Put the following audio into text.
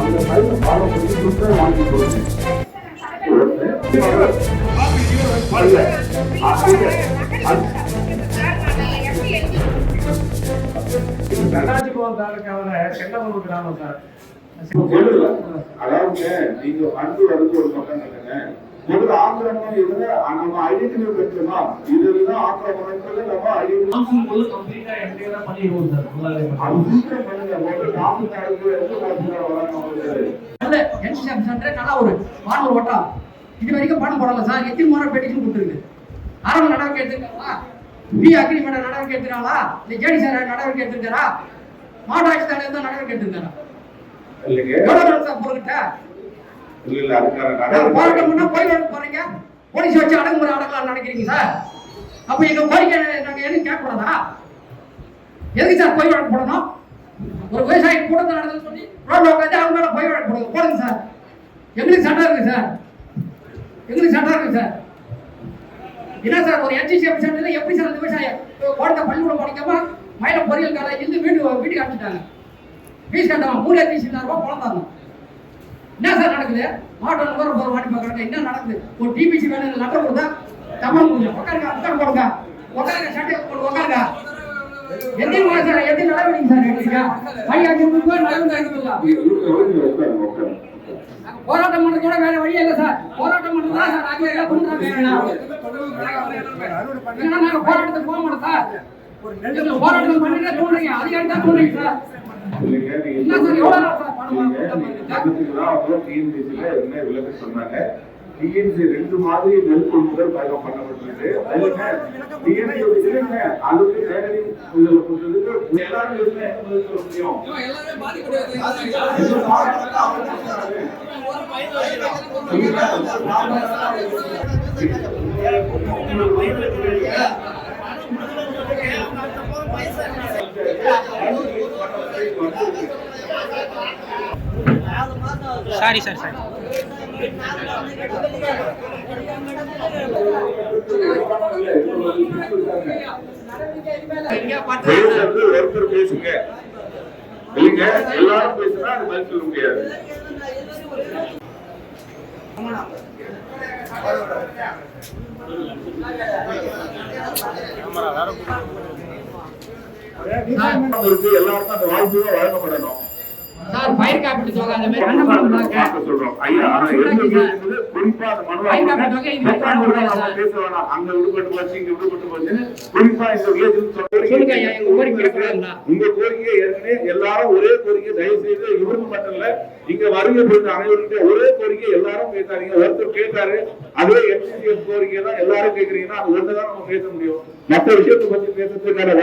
அந்த பையனை ஃபாலோ பண்ணி சுத்தம் வாங்கி கொடுத்தேன் தாலுக்காவில் செண்டமூர் கிராமம் சார் அதாவது நீங்க அன்பு வந்து ஒரு பக்கம் இல்லைங்க இதுல நம்ம ஐடென்டிஃபை இதுதான் ஆக்கிரமணத்துல நம்ம கம்ப்ளீட்டா பண்ணிடுவோம் சார் பண்ணுங்க. நல்ல என்சிஎம் சென்டர் நல்லா ஒரு பாடல் ஓட்டா இது வரைக்கும் பாடம் போடல சார். எத்தனை முறை கொடுத்துருக்கு? ஆரம்ப நடவடிக்கை எடுத்துருக்காங்களா? பி அக்னி மேடம் நடவடிக்கை எடுத்துருக்காங்களா? இந்த ஜேடி சார் நடவடிக்கை எடுத்துருக்காரா? மாவட்ட ஆட்சித்தலைவர் தான் நடவடிக்கை எடுத்துருக்காரா? இல்லைங்க. எவ்வளவு சார் இல்ல இல்ல அதுக்கான நாங்க போராட்டம் நடவடிக்கை பண்ணா போய் போறீங்க. போலீஸ் வச்சு அடங்குமுறை அடங்கலாம்னு நினைக்கிறீங்க சார். அப்ப எங்க கோரிக்கை நாங்க எதுவும் கேட்கக்கூடாதா? எதுக்கு சார் போய் வழக்கு போடணும்? ஒரு விவசாயி கூட்டத்தில் நடந்தது சொல்லி ரோட்ல உட்காந்து அவங்க மேல போய் வழக்கு போடுங்க. போடுங்க சார். எங்களுக்கு சட்டம் இருக்கு சார். எங்களுக்கு சட்டம் இருக்கு சார். என்ன சார் ஒரு என்சிசி சென்டர்ல எப்படி சார் அந்த விவசாயம் குழந்தை பள்ளிக்கூடம் படிக்காம மயில பொறியியல் காலேஜ் இருந்து வீட்டு வீட்டுக்கு அனுப்பிச்சிட்டாங்க. ஃபீஸ் கட்டணும். மூணு லட்சத்தி ரூபாய் பணம் தரணும் என்ன சார் நடக்குது? மாவட்ட நம்பர் போற மாட்டி பார்க்குறாங்க என்ன நடக்குது? ஒரு டிபிசி வேணும் லெட்டர் கொடுத்தா தமிழ் கொடுங்க. உட்காருங்க உட்கார போடுங்க. உட்காருங்க சட்டை போட்டு உட்காருங்க. எத்தனை முறை சார் எத்தனை நடவடிக்கை சார் எடுத்தீங்க வழி அஞ்சு ரூபாய் நடவடிக்கை போராட்டம் பண்றதோட வேற வழியே இல்ல சார். போராட்டம் சார் அங்கே பண்றாங்க போராட்டத்துக்கு போக மாட்டோம் சார்? போராட்டம் தோணுறீங்க அதிகாரி தான் தோணுறீங்க சார். என்ன சார், என்ன விளக்கம் சொன்னாங்க. டிஎன்சி ரெண்டு மாதிரி நெல் கொள்முதல் பயணம் பண்ணப்பட்டிருக்கு அதுல டிஎன்சி அதுக்கு நேரடி கொடுத்ததுக்கு எல்லாரும் முடியும் மாவட்டத்துல அவங்க என்ன சொன்னாங்க? Sorry sir sorry. ஒருத்தர் பேசுங்க. இல்லைங்க எல்லாரும் பேசுனா அது பதில் சொல்ல முடியாது. இருக்கு எல்லாருக்கும் அந்த வாய்ப்பு வழங்கப்படணும் சார் பயிர் காப்பீட்டு தொகை அந்த மாதிரி பண்ணாங்க பார்க்க சொல்றோம். ஐயா, குறிப்பா அந்த பண்ண பேச வேணாம். அங்க விடுபட்டு போச்சு, இங்க விடுபட்டு போச்சு. இந்த? உங்க கோரிக்கை ஏற்கனவே எல்லாரும் ஒரே கோரிக்கை தயவு செய்து இவருக்கு மட்டும் இல்ல இங்க வருகை புரிந்த ஒரே கோரிக்கை எல்லாரும் பேசாதீங்க ஒருத்தர் கேட்டாரு அதே எம்சிசிஎஸ் கோரிக்கை தான் எல்லாரும் கேக்குறீங்கன்னா அது ஒண்ணுதான் நம்ம பேச முடியும் மற்ற விஷயத்தை பத்தி பேசுறதுக்கான